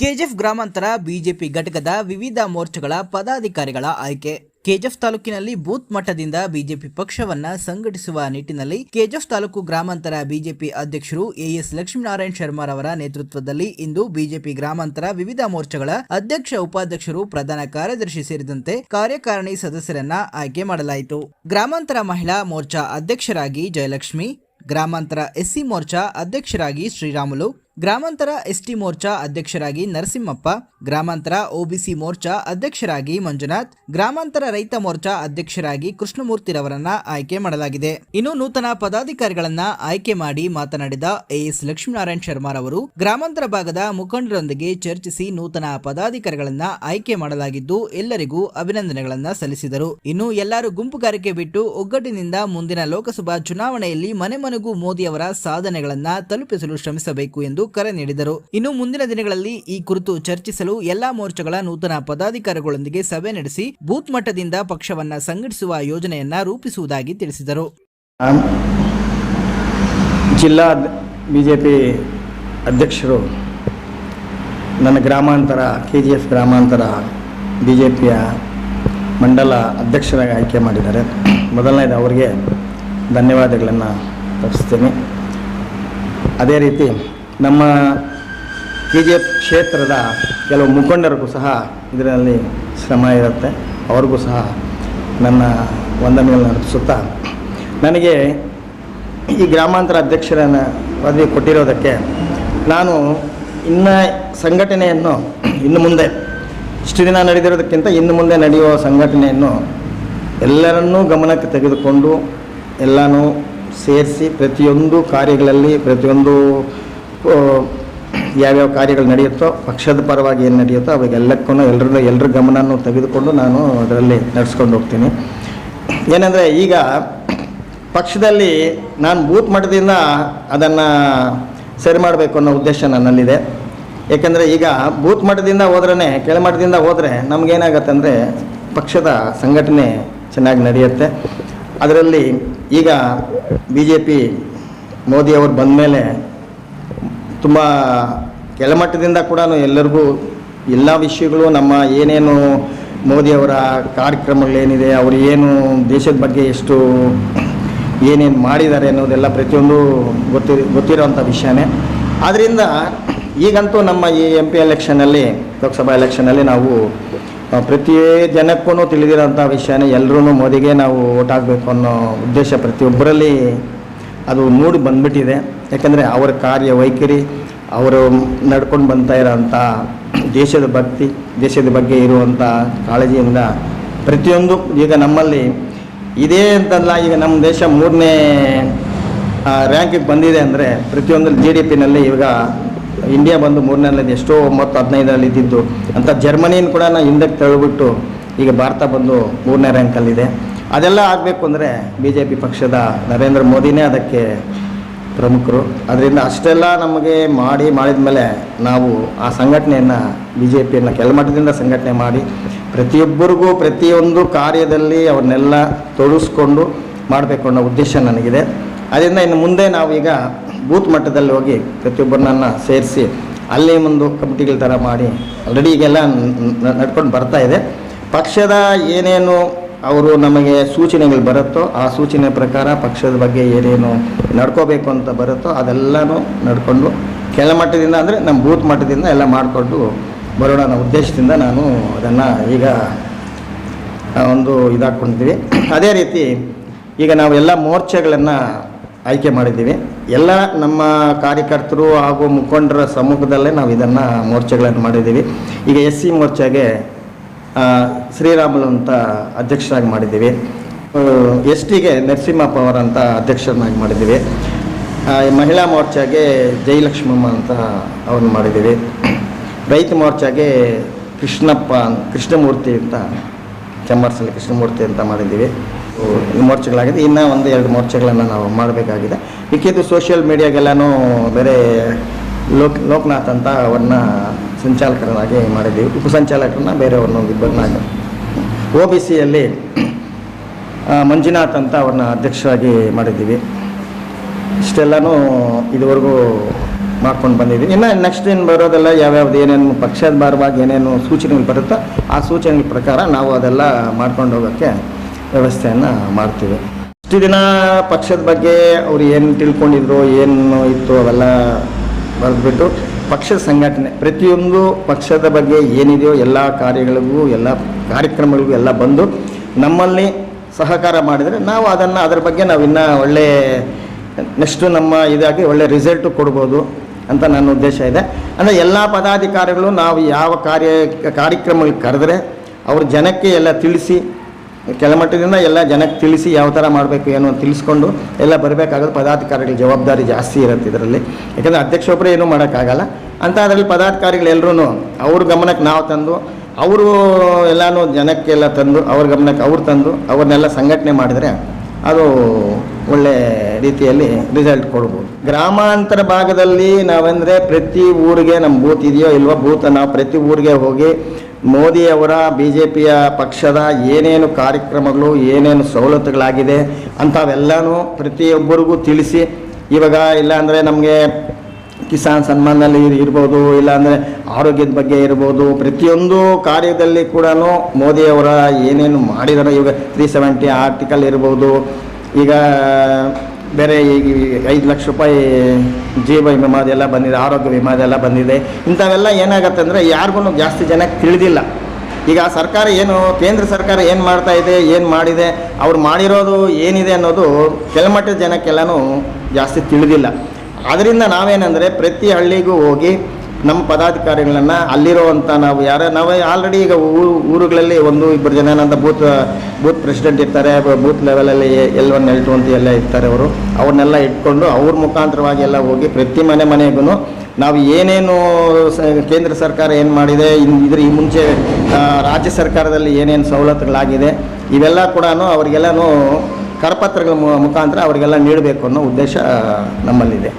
KGF ಗ್ರಾಮಾಂತರ BJP ಘಟಕದ ವಿವಿಧ ಮೋರ್ಚಾಗಳ ಪದಾಧಿಕಾರಿಗಳ ಆಯ್ಕೆ. ಕೆಜಿಎಫ್ ತಾಲೂಕಿನಲ್ಲಿ ಬೂತ್ ಮಟ್ಟದಿಂದ ಬಿಜೆಪಿ ಪಕ್ಷವನ್ನ ಸಂಘಟಿಸುವ ನಿಟ್ಟಿನಲ್ಲಿ ಕೆಜಿಎಫ್ ತಾಲೂಕು ಗ್ರಾಮಾಂತರ ಬಿಜೆಪಿ ಅಧ್ಯಕ್ಷರು ಎಎಸ್ ಲಕ್ಷ್ಮೀನಾರಾಯಣ ಶರ್ಮಾರವರ ನೇತೃತ್ವದಲ್ಲಿ ಇಂದು ಬಿಜೆಪಿ ಗ್ರಾಮಾಂತರ ವಿವಿಧ ಮೋರ್ಚಾಗಳ ಅಧ್ಯಕ್ಷ, ಉಪಾಧ್ಯಕ್ಷರು, ಪ್ರಧಾನ ಕಾರ್ಯದರ್ಶಿ ಸೇರಿದಂತೆ ಕಾರ್ಯಕಾರಿಣಿ ಸದಸ್ಯರನ್ನ ಆಯ್ಕೆ ಮಾಡಲಾಯಿತು. ಗ್ರಾಮಾಂತರ ಮಹಿಳಾ ಮೋರ್ಚಾ ಅಧ್ಯಕ್ಷರಾಗಿ ಜಯಲಕ್ಷ್ಮಿ, ಗ್ರಾಮಾಂತರ ಎಸ್ಸಿ ಮೋರ್ಚಾ ಅಧ್ಯಕ್ಷರಾಗಿ ಶ್ರೀರಾಮುಲು ಗ್ರಾಮಾಂತರ ಎಸ್ಟಿ ಮೋರ್ಚಾ ಅಧ್ಯಕ್ಷರಾಗಿ ನರಸಿಂಹಪ್ಪ, ಗ್ರಾಮಾಂತರ ಒಬಿಸಿ ಮೋರ್ಚಾ ಅಧ್ಯಕ್ಷರಾಗಿ ಮಂಜುನಾಥ್, ಗ್ರಾಮಾಂತರ ರೈತ ಮೋರ್ಚಾ ಅಧ್ಯಕ್ಷರಾಗಿ ಕೃಷ್ಣಮೂರ್ತಿರವರನ್ನ ಆಯ್ಕೆ ಮಾಡಲಾಗಿದೆ. ಇನ್ನು ನೂತನ ಪದಾಧಿಕಾರಿಗಳನ್ನ ಆಯ್ಕೆ ಮಾಡಿ ಮಾತನಾಡಿದ ಎಎಸ್ ಶರ್ಮಾ ಶರ್ಮಾರವರು ಗ್ರಾಮಾಂತರ ಭಾಗದ ಮುಖಂಡರೊಂದಿಗೆ ಚರ್ಚಿಸಿ ನೂತನ ಪದಾಧಿಕಾರಿಗಳನ್ನ ಆಯ್ಕೆ ಮಾಡಲಾಗಿದ್ದು ಎಲ್ಲರಿಗೂ ಅಭಿನಂದನೆಗಳನ್ನ ಸಲ್ಲಿಸಿದರು. ಇನ್ನು ಎಲ್ಲರೂ ಗುಂಪುಗಾರಿಕೆ ಬಿಟ್ಟು ಒಗ್ಗಟ್ಟಿನಿಂದ ಮುಂದಿನ ಲೋಕಸಭಾ ಚುನಾವಣೆಯಲ್ಲಿ ಮನೆ ಮನೆಗೂ ಮೋದಿ ಅವರ ಸಾಧನೆಗಳನ್ನ ತಲುಪಿಸಲು ಶ್ರಮಿಸಬೇಕು ಎಂದು ಕರೆ ನೀಡಿದರು. ಇನ್ನು ಮುಂದಿನ ದಿನಗಳಲ್ಲಿ ಈ ಕುರಿತು ಚರ್ಚಿಸಲು ಎಲ್ಲಾ ಮೋರ್ಚಾಗಳ ನೂತನ ಪದಾಧಿಕಾರಿಗಳೊಂದಿಗೆ ಸಭೆ ನಡೆಸಿ ಬೂತ್ ಮಟ್ಟದಿಂದ ಪಕ್ಷವನ್ನ ಸಂಘಟಿಸುವ ಯೋಜನೆಯನ್ನ ರೂಪಿಸುವುದಾಗಿ ತಿಳಿಸಿದರು. ಜಿಲ್ಲಾ ಬಿಜೆಪಿ ಅಧ್ಯಕ್ಷರು, ನನ್ನ ಗ್ರಾಮಾಂತರ ಕೆ ಜಿ ಎಫ್ ಗ್ರಾಮಾಂತರ ಬಿಜೆಪಿಯ ಮಂಡಲ ಅಧ್ಯಕ್ಷರಾಗಿ ಆಯ್ಕೆ ಮಾಡಿದ್ದಾರೆ. ಮೊದಲನೇದು ಅವರಿಗೆ ಧನ್ಯವಾದಗಳನ್ನು ತಪ್ಪಿಸ್ತೇನೆ. ಅದೇ ರೀತಿ ನಮ್ಮ ಕೆ ಜಿ ಎಫ್ ಕ್ಷೇತ್ರದ ಕೆಲವು ಮುಖಂಡರಿಗೂ ಸಹ ಇದರಲ್ಲಿ ಶ್ರಮ ಇರುತ್ತೆ. ಅವ್ರಿಗೂ ಸಹ ನನ್ನ ವಂದನೆಗಳನ್ನು ಅರ್ಪಿಸುತ್ತಾ ನನಗೆ ಈ ಗ್ರಾಮಾಂತರ ಅಧ್ಯಕ್ಷರನ್ನು ಪದವಿ ಕೊಟ್ಟಿರೋದಕ್ಕೆ ನಾನು ಇನ್ನು ಸಂಘಟನೆಯನ್ನು ಇನ್ನು ಮುಂದೆ, ಇಷ್ಟು ದಿನ ನಡೆದಿರೋದಕ್ಕಿಂತ ಇನ್ನು ಮುಂದೆ ನಡೆಯುವ ಸಂಘಟನೆಯನ್ನು ಎಲ್ಲರನ್ನೂ ಗಮನಕ್ಕೆ ತೆಗೆದುಕೊಂಡು ಎಲ್ಲನೂ ಸೇರಿಸಿ ಪ್ರತಿಯೊಂದು ಕಾರ್ಯಗಳಲ್ಲಿ ಪ್ರತಿಯೊಂದು ಯಾವ್ಯಾವ ಕಾರ್ಯಗಳು ನಡೆಯುತ್ತೋ, ಪಕ್ಷದ ಪರವಾಗಿ ಏನು ನಡೆಯುತ್ತೋ ಅವಾಗೆಲ್ಲಕ್ಕೂ ಎಲ್ಲರ ಎಲ್ಲರ ಗಮನನೂ ತೆಗೆದುಕೊಂಡು ನಾನು ಅದರಲ್ಲಿ ನಡೆಸ್ಕೊಂಡು ಹೋಗ್ತೀನಿ. ಏನಂದರೆ ಈಗ ಪಕ್ಷದಲ್ಲಿ ನಾನು ಬೂತ್ ಮಟ್ಟದಿಂದ ಅದನ್ನು ಸರಿ ಮಾಡಬೇಕು ಅನ್ನೋ ಉದ್ದೇಶ ನನ್ನಲ್ಲಿದೆ. ಏಕೆಂದರೆ ಈಗ ಬೂತ್ ಮಟ್ಟದಿಂದ ಹೋದ್ರೇ ಕೆಳಮಟ್ಟದಿಂದ ಹೋದರೆ ನಮಗೇನಾಗತ್ತೆ ಅಂದರೆ ಪಕ್ಷದ ಸಂಘಟನೆ ಚೆನ್ನಾಗಿ ನಡೆಯುತ್ತೆ. ಅದರಲ್ಲಿ ಈಗ ಬಿ ಜೆ ಪಿ ಮೋದಿಯವರು ಬಂದ ಮೇಲೆ ತುಂಬ ಕೆಳಮಟ್ಟದಿಂದ ಕೂಡ ಎಲ್ಲರಿಗೂ ಎಲ್ಲ ವಿಷಯಗಳು ನಮ್ಮ ಏನೇನು ಮೋದಿಯವರ ಕಾರ್ಯಕ್ರಮಗಳೇನಿದೆ ಅವರು ಏನು ದೇಶದ ಬಗ್ಗೆ ಎಷ್ಟು ಏನೇನು ಮಾಡಿದ್ದಾರೆ ಅನ್ನೋದೆಲ್ಲ ಪ್ರತಿಯೊಂದು ಗೊತ್ತಿ ಗೊತ್ತಿರೋವಂಥ ವಿಷಯನೇ. ಆದ್ದರಿಂದ ಈಗಂತೂ ನಮ್ಮ ಈ ಎಂ ಪಿ ಎಲೆಕ್ಷನಲ್ಲಿ ಲೋಕಸಭಾ ಎಲೆಕ್ಷನಲ್ಲಿ ನಾವು ಪ್ರತಿ ಜನಕ್ಕೂ ತಿಳಿದಿರೋಂಥ ವಿಷಯನೇ ಎಲ್ಲರೂ ಮೋದಿಗೆ ನಾವು ಓಟ್ ಹಾಕಬೇಕು ಅನ್ನೋ ಉದ್ದೇಶ ಪ್ರತಿಯೊಬ್ಬರಲ್ಲಿ ಅದು ನೋಡಿ ಬಂದ್ಬಿಟ್ಟಿದೆ. ಯಾಕಂದರೆ ಅವರ ಕಾರ್ಯ ವೈಖರಿ, ಅವರು ನಡ್ಕೊಂಡು ಬಂತಾ ಇರೋಂಥ ದೇಶದ ಭಕ್ತಿ, ದೇಶದ ಬಗ್ಗೆ ಇರುವಂಥ ಕಾಳಜಿಯಿಂದ ಪ್ರತಿಯೊಂದು ಈಗ ನಮ್ಮಲ್ಲಿ ಇದೇ ಅಂತಲ್ಲ, ಈಗ ನಮ್ಮ ದೇಶ ಮೂರನೇ ರ್ಯಾಂಕಿಗೆ ಬಂದಿದೆ ಅಂದರೆ ಪ್ರತಿಯೊಂದು ಜಿ ಡಿ ಪಿನಲ್ಲಿ ಈಗ ಇಂಡಿಯಾ ಬಂದು ಮೂರನೇದಲ್ಲಿ ಎಷ್ಟೋ ಒಂಬತ್ತು, ಹದಿನೈದರಲ್ಲಿ ಇದ್ದಿದ್ದು. ಅಂತ ಜರ್ಮನಿಯನ್ನು ಕೂಡ ನಾವು ಹಿಂದಕ್ಕೆ ತಳ್ಳಿಬಿಟ್ಟು ಈಗ ಭಾರತ ಬಂದು ಮೂರನೇ ರ್ಯಾಂಕಲ್ಲಿದೆ ಅದೆಲ್ಲ ಆಗಬೇಕು ಅಂದರೆ ಬಿ ಜೆ ಪಿ ಪಕ್ಷದ ನರೇಂದ್ರ ಮೋದಿನೇ ಅದಕ್ಕೆ ಪ್ರಮುಖರು. ಅದರಿಂದ ಅಷ್ಟೆಲ್ಲ ನಮಗೆ ಮಾಡಿ ಮಾಡಿದ ಮೇಲೆ ನಾವು ಆ ಸಂಘಟನೆಯನ್ನು ಬಿ ಜೆ ಪಿಯನ್ನು ಕೆಳಮಟ್ಟದಿಂದ ಸಂಘಟನೆ ಮಾಡಿ ಪ್ರತಿಯೊಬ್ಬರಿಗೂ ಪ್ರತಿಯೊಂದು ಕಾರ್ಯದಲ್ಲಿ ಅವ್ರನ್ನೆಲ್ಲ ತೊಡಗಿಸ್ಕೊಂಡು ಮಾಡಬೇಕು ಅನ್ನೋ ಉದ್ದೇಶ ನನಗಿದೆ. ಅದರಿಂದ ಇನ್ನು ಮುಂದೆ ನಾವೀಗ ಬೂತ್ ಮಟ್ಟದಲ್ಲಿ ಹೋಗಿ ಪ್ರತಿಯೊಬ್ಬರನ್ನ ಸೇರಿಸಿ ಅಲ್ಲೇ ಒಂದು ಕಮಿಟಿಗಳ ಥರ ಮಾಡಿ ಆಲ್ರೆಡಿ ಈಗೆಲ್ಲ ನಡ್ಕೊಂಡು ಬರ್ತಾ ಇದೆ. ಪಕ್ಷದ ಏನೇನು ಅವರು ನಮಗೆ ಸೂಚನೆಗಳು ಬರುತ್ತೋ ಆ ಸೂಚನೆ ಪ್ರಕಾರ ಪಕ್ಷದ ಬಗ್ಗೆ ಏನೇನು ನಡ್ಕೋಬೇಕು ಅಂತ ಬರುತ್ತೋ ಅದೆಲ್ಲನೂ ನಡ್ಕೊಂಡು ಕೆಳಮಟ್ಟದಿಂದ ಅಂದರೆ ನಮ್ಮ ಬೂತ್ ಮಟ್ಟದಿಂದ ಎಲ್ಲ ಮಾಡಿಕೊಂಡು ಬರೋಣ ಅನ್ನೋ ಉದ್ದೇಶದಿಂದ ನಾನು ಅದನ್ನು ಈಗ ಒಂದು ಇದಾಕೊಂಡಿದ್ದೀವಿ. ಅದೇ ರೀತಿ ಈಗ ನಾವು ಎಲ್ಲ ಮೋರ್ಚೆಗಳನ್ನು ಆಯ್ಕೆ ಮಾಡಿದ್ದೀವಿ. ಎಲ್ಲ ನಮ್ಮ ಕಾರ್ಯಕರ್ತರು ಹಾಗೂ ಮುಖಂಡರ ಸಮ್ಮುಖದಲ್ಲೇ ನಾವು ಇದನ್ನು ಮೋರ್ಚೆಗಳನ್ನು ಮಾಡಿದ್ದೀವಿ. ಈಗ ಎಸ್ ಸಿ ಮೋರ್ಚಾಗೆ ಶ್ರೀರಾಮುಲು ಅಂತ ಅಧ್ಯಕ್ಷರಾಗಿ ಮಾಡಿದ್ದೀವಿ. ಎಸ್ ಟಿಗೆ ನರಸಿಂಹಪ್ಪ ಅವರಂತ ಅಧ್ಯಕ್ಷರನ್ನಾಗಿ ಮಾಡಿದ್ದೀವಿ. ಮಹಿಳಾ ಮೋರ್ಚಾಗೆ ಜಯಲಕ್ಷ್ಮಮ್ಮ ಅಂತ ಅವ್ರನ್ನ ಮಾಡಿದ್ದೀವಿ. ರೈತ ಮೋರ್ಚಾಗೆ ಕೃಷ್ಣಪ್ಪ ಕೃಷ್ಣಮೂರ್ತಿ ಅಂತ ಚಮ್ಮರ್ಸಲ್ಲಿ ಕೃಷ್ಣಮೂರ್ತಿ ಅಂತ ಮಾಡಿದ್ದೀವಿ. ಮೋರ್ಚೆಗಳಾಗಿದೆ. ಇನ್ನೂ ಒಂದು ಎರಡು ಮೋರ್ಚೆಗಳನ್ನು ನಾವು ಮಾಡಬೇಕಾಗಿದೆ. ಮಿಕ್ಕಿದ್ದು ಸೋಷಿಯಲ್ ಮೀಡಿಯಾಗೆಲ್ಲನೂ ಬೇರೆ ಲೋಕ್, ಲೋಕನಾಥ್ ಅಂತ ಅವ್ರನ್ನ ಸಂಚಾಲಕರನ್ನಾಗಿ ಮಾಡಿದ್ದೀವಿ. ಉಪಸಂಚಾಲಕರನ್ನ ಬೇರೆಯವ್ರನ್ನ ಇಬ್ಬರನ್ನಾಗ ಒ ಬಿ ಸಿಯಲ್ಲಿ ಮಂಜುನಾಥ್ ಅಂತ ಅವ್ರನ್ನ ಅಧ್ಯಕ್ಷರಾಗಿ ಮಾಡಿದ್ದೀವಿ. ಇಷ್ಟೆಲ್ಲನೂ ಇದುವರೆಗೂ ಮಾಡ್ಕೊಂಡು ಬಂದಿದ್ದೀವಿ. ಇನ್ನು ನೆಕ್ಸ್ಟ್ ಏನು ಬರೋದೆಲ್ಲ ಯಾವ್ಯಾವ್ದು ಏನೇನು ಪಕ್ಷದ ಭಾರವಾಗಿ ಏನೇನು ಸೂಚನೆಗಳು ಬರುತ್ತೋ ಆ ಸೂಚನೆಗಳ ಪ್ರಕಾರ ನಾವು ಅದೆಲ್ಲ ಮಾಡ್ಕೊಂಡು ಹೋಗೋಕ್ಕೆ ವ್ಯವಸ್ಥೆಯನ್ನು ಮಾಡ್ತೀವಿ. ಇಷ್ಟು ದಿನ ಪಕ್ಷದ ಬಗ್ಗೆ ಅವ್ರು ಏನು ತಿಳ್ಕೊಂಡಿದ್ರು, ಏನು ಇತ್ತು ಅವೆಲ್ಲ ಬರೆದ್ಬಿಟ್ಟು ಪಕ್ಷ ಸಂಘಟನೆ, ಪ್ರತಿಯೊಂದು ಪಕ್ಷದ ಬಗ್ಗೆ ಏನಿದೆಯೋ ಎಲ್ಲ ಕಾರ್ಯಗಳಿಗೂ, ಎಲ್ಲ ಕಾರ್ಯಕ್ರಮಗಳಿಗೂ ಎಲ್ಲ ಬಂದು ನಮ್ಮಲ್ಲಿ ಸಹಕಾರ ಮಾಡಿದರೆ ನಾವು ಅದನ್ನು ಅದರ ಬಗ್ಗೆ ನಾವು ಇನ್ನೂ ಒಳ್ಳೆ ನೆಕ್ಸ್ಟು ನಮ್ಮ ಇದಾಗಿ ಒಳ್ಳೆ ರಿಸಲ್ಟು ಕೊಡ್ಬೋದು ಅಂತ ನನ್ನ ಉದ್ದೇಶ ಇದೆ. ಅಂದರೆ ಎಲ್ಲ ಪದಾಧಿಕಾರಿಗಳು ನಾವು ಯಾವ ಕಾರ್ಯ, ಕಾರ್ಯಕ್ರಮಗಳಿಗೆ ಕರೆದ್ರೆ ಅವ್ರ ಜನಕ್ಕೆ ಎಲ್ಲ ತಿಳಿಸಿ ಕೆಳಮಟ್ಟದಿಂದ ಎಲ್ಲ ಜನಕ್ಕೆ ತಿಳಿಸಿ ಯಾವ ಥರ ಮಾಡಬೇಕು ಏನು ಅಂತ ತಿಳಿಸ್ಕೊಂಡು ಎಲ್ಲ ಬರಬೇಕಾಗೋದು ಪದಾಧಿಕಾರಿಗಳ ಜವಾಬ್ದಾರಿ ಜಾಸ್ತಿ ಇರುತ್ತೆ ಇದರಲ್ಲಿ. ಯಾಕಂದರೆ ಅಧ್ಯಕ್ಷೊಬ್ಬರೇ ಏನೂ ಮಾಡೋಕ್ಕಾಗಲ್ಲ. ಅಂತ ಅದರಲ್ಲಿ ಪದಾಧಿಕಾರಿಗಳೆಲ್ಲರೂ ಅವ್ರ ಗಮನಕ್ಕೆ ನಾವು ತಂದು, ಅವರು ಎಲ್ಲನೂ ಜನಕ್ಕೆಲ್ಲ ತಂದು, ಅವ್ರ ಗಮನಕ್ಕೆ ಅವ್ರು ತಂದು, ಅವ್ರನ್ನೆಲ್ಲ ಸಂಘಟನೆ ಮಾಡಿದರೆ ಅದು ಒಳ್ಳೆ ರೀತಿಯಲ್ಲಿ ರಿಸಲ್ಟ್ ಕೊಡ್ಬೋದು. ಗ್ರಾಮಾಂತರ ಭಾಗದಲ್ಲಿ ನಾವಂದರೆ ಪ್ರತಿ ಊರಿಗೆ ನಮ್ಮ ಬೂತ್ ಇದೆಯೋ ಇಲ್ವೋ ಬೂತ್ ನಾವು ಪ್ರತಿ ಊರಿಗೆ ಹೋಗಿ ಮೋದಿಯವರ ಬಿ ಜೆ ಪಿಯ ಪಕ್ಷದ ಏನೇನು ಕಾರ್ಯಕ್ರಮಗಳು, ಏನೇನು ಸವಲತ್ತುಗಳಾಗಿದೆ ಅಂಥವೆಲ್ಲನೂ ಪ್ರತಿಯೊಬ್ಬರಿಗೂ ತಿಳಿಸಿ, ಇವಾಗ ಇಲ್ಲಾಂದರೆ ನಮಗೆ ಕಿಸಾನ್ ಸನ್ಮಾನಲ್ಲಿ ಇರ್ಬೋದು, ಇಲ್ಲಾಂದರೆ ಆರೋಗ್ಯದ ಬಗ್ಗೆ ಇರ್ಬೋದು, ಪ್ರತಿಯೊಂದು ಕಾರ್ಯದಲ್ಲಿ ಕೂಡ ಮೋದಿಯವರ ಏನೇನು ಮಾಡಿದಾರೋ, ಇವಾಗ ತ್ರೀ ಸೆವೆಂಟಿ ಆರ್ಟಿಕಲ್ ಇರ್ಬೋದು, ಈಗ ಬೇರೆ ಈಗ ಐದು ಲಕ್ಷ ರೂಪಾಯಿ ಜೀವ ವಿಮೆ ಅದೆಲ್ಲ ಬಂದಿದೆ, ಆರೋಗ್ಯ ವಿಮಾ ಅದೆಲ್ಲ ಬಂದಿದೆ. ಇಂಥವೆಲ್ಲ ಏನಾಗತ್ತೆ ಅಂದರೆ ಯಾರಿಗೂ ಜಾಸ್ತಿ ಜನಕ್ಕೆ ತಿಳಿದಿಲ್ಲ. ಈಗ ಸರ್ಕಾರ ಏನು, ಕೇಂದ್ರ ಸರ್ಕಾರ ಏನು ಮಾಡ್ತಾ ಇದೆ, ಏನು ಮಾಡಿದೆ, ಅವ್ರು ಮಾಡಿರೋದು ಏನಿದೆ ಅನ್ನೋದು ಕೆಲಮಟ್ಟದ ಜನಕ್ಕೆಲ್ಲನೂ ಜಾಸ್ತಿ ತಿಳಿದಿಲ್ಲ. ಅದರಿಂದ ನಾವೇನಂದರೆ ಪ್ರತಿ ಹಳ್ಳಿಗೂ ಹೋಗಿ ನಮ್ಮ ಪದಾಧಿಕಾರಿಗಳನ್ನು ಅಲ್ಲಿರುವಂಥ ನಾವು ಯಾರ, ನಾವು ಆಲ್ರೆಡಿ ಈಗ ಊರು ಊರುಗಳಲ್ಲಿ ಒಂದು ಇಬ್ಬರು ಜನ ನಂತ ಬೂತ್ ಬೂತ್ ಪ್ರೆಸಿಡೆಂಟ್ ಇರ್ತಾರೆ ಬೂತ್ ಲೆವೆಲಲ್ಲಿ ಎಲ್ ಒನ್ ಎಲ್ ಟು ಅಂತ ಎಲ್ಲ ಇರ್ತಾರೆ ಅವರು. ಅವ್ರನ್ನೆಲ್ಲ ಇಟ್ಕೊಂಡು ಅವ್ರ ಮುಖಾಂತರವಾಗಿ ಎಲ್ಲ ಹೋಗಿ ಪ್ರತಿ ಮನೆ ಮನೆಗೂ ನಾವು ಏನೇನು ಕೇಂದ್ರ ಸರ್ಕಾರ ಏನು ಮಾಡಿದೆ ಇದ್ರ ಈ ಮುಂಚೆ ರಾಜ್ಯ ಸರ್ಕಾರದಲ್ಲಿ ಏನೇನು ಸವಲತ್ತುಗಳಾಗಿದೆ, ಇವೆಲ್ಲ ಕೂಡ ಅವರಿಗೆಲ್ಲನೂ ಕರಪತ್ರಗಳ ಮುಖಾಂತರ ಅವರಿಗೆಲ್ಲ ನೀಡಬೇಕು ಅನ್ನೋ ಉದ್ದೇಶ ನಮ್ಮಲ್ಲಿದೆ.